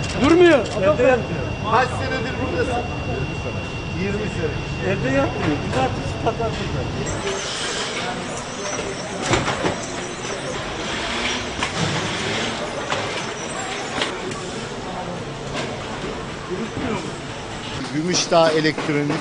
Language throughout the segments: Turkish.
yaptırmıyor. Evde yapmıyor. Kaç senedir buradasın? 20 sene. Evde yapmıyor. Cumartesi pazar burada. Gümüşdağ Elektronik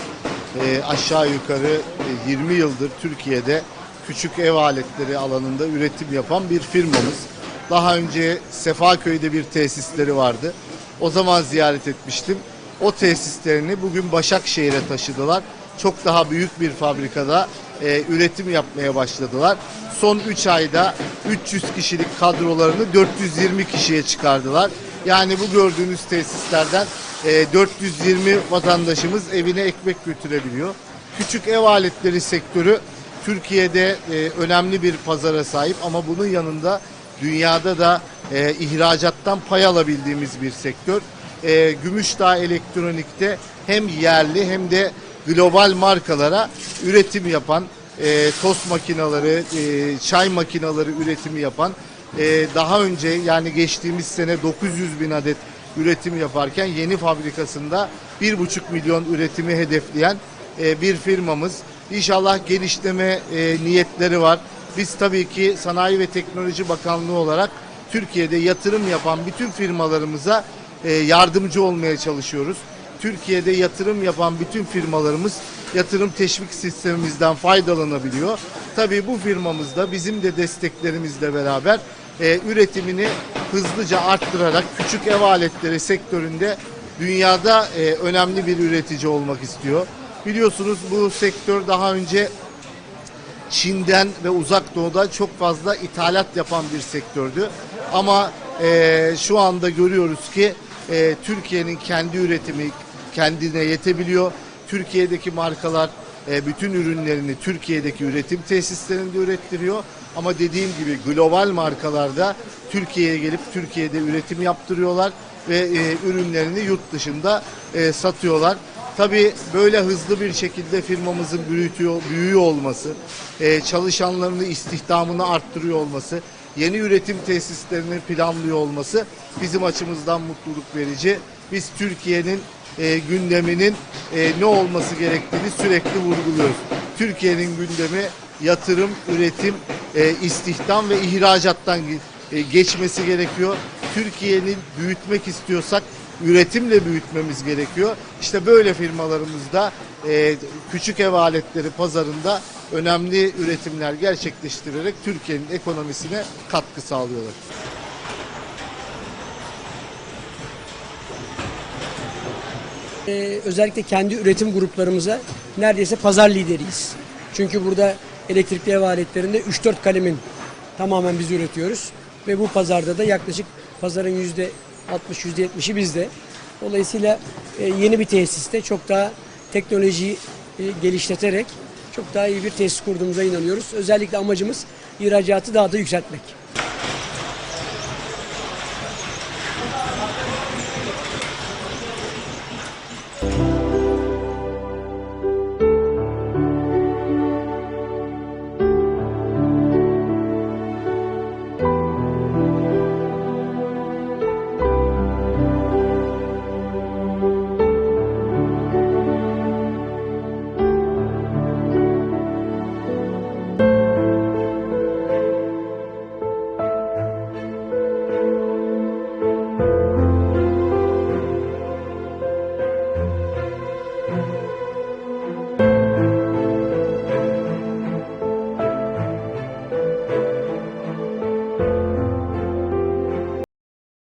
e, aşağı yukarı e, 20 yıldır Türkiye'de küçük ev aletleri alanında üretim yapan bir firmamız. Daha önce Sefaköy'de bir tesisleri vardı. O zaman ziyaret etmiştim. O tesislerini bugün Başakşehir'e taşıdılar. Çok daha büyük bir fabrikada e, üretim yapmaya başladılar. Son 3 ayda 300 kişilik kadrolarını 420 kişiye çıkardılar. Yani bu gördüğünüz tesislerden e, 420 vatandaşımız evine ekmek götürebiliyor. Küçük ev aletleri sektörü Türkiye'de e, önemli bir pazara sahip ama bunun yanında dünyada da e, ihracattan pay alabildiğimiz bir sektör. E, Gümüşdağ Elektronik'te hem yerli hem de global markalara üretim yapan, e, tost makineleri, e, çay makineleri üretimi yapan, e, daha önce yani geçtiğimiz sene 900 bin adet üretim yaparken yeni fabrikasında 1,5 milyon üretimi hedefleyen e, bir firmamız. İnşallah genişleme e, niyetleri var. Biz tabii ki Sanayi ve Teknoloji Bakanlığı olarak Türkiye'de yatırım yapan bütün firmalarımıza e, yardımcı olmaya çalışıyoruz. Türkiye'de yatırım yapan bütün firmalarımız yatırım teşvik sistemimizden faydalanabiliyor. Tabii bu firmamız da bizim de desteklerimizle beraber e, üretimini hızlıca arttırarak küçük ev aletleri sektöründe dünyada e, önemli bir üretici olmak istiyor. Biliyorsunuz bu sektör daha önce Çin'den ve uzak doğuda çok fazla ithalat yapan bir sektördü. Ama e, şu anda görüyoruz ki e, Türkiye'nin kendi üretimi kendine yetebiliyor. Türkiye'deki markalar e, bütün ürünlerini Türkiye'deki üretim tesislerinde ürettiriyor. Ama dediğim gibi global markalarda Türkiye'ye gelip Türkiye'de üretim yaptırıyorlar ve e, ürünlerini yurt dışında e, satıyorlar. Tabii böyle hızlı bir şekilde firmamızın büyütüyor, büyüyor olması, e, çalışanlarını istihdamını arttırıyor olması, yeni üretim tesislerini planlıyor olması bizim açımızdan mutluluk verici. Biz Türkiye'nin e, gündeminin e, ne olması gerektiğini sürekli vurguluyoruz. Türkiye'nin gündemi yatırım, üretim, istihdam ve ihracattan ge- geçmesi gerekiyor. Türkiye'nin büyütmek istiyorsak üretimle büyütmemiz gerekiyor. İşte böyle firmalarımızda e, küçük ev aletleri pazarında önemli üretimler gerçekleştirerek Türkiye'nin ekonomisine katkı sağlıyorlar. Ee, özellikle kendi üretim gruplarımıza neredeyse pazar lideriyiz. Çünkü burada elektrikli ev aletlerinde 3-4 kalemin tamamen biz üretiyoruz. Ve bu pazarda da yaklaşık pazarın %60-%70'i bizde. Dolayısıyla e, yeni bir tesiste çok daha teknolojiyi e, geliştirerek çok daha iyi bir tesis kurduğumuza inanıyoruz. Özellikle amacımız ihracatı daha da yükseltmek.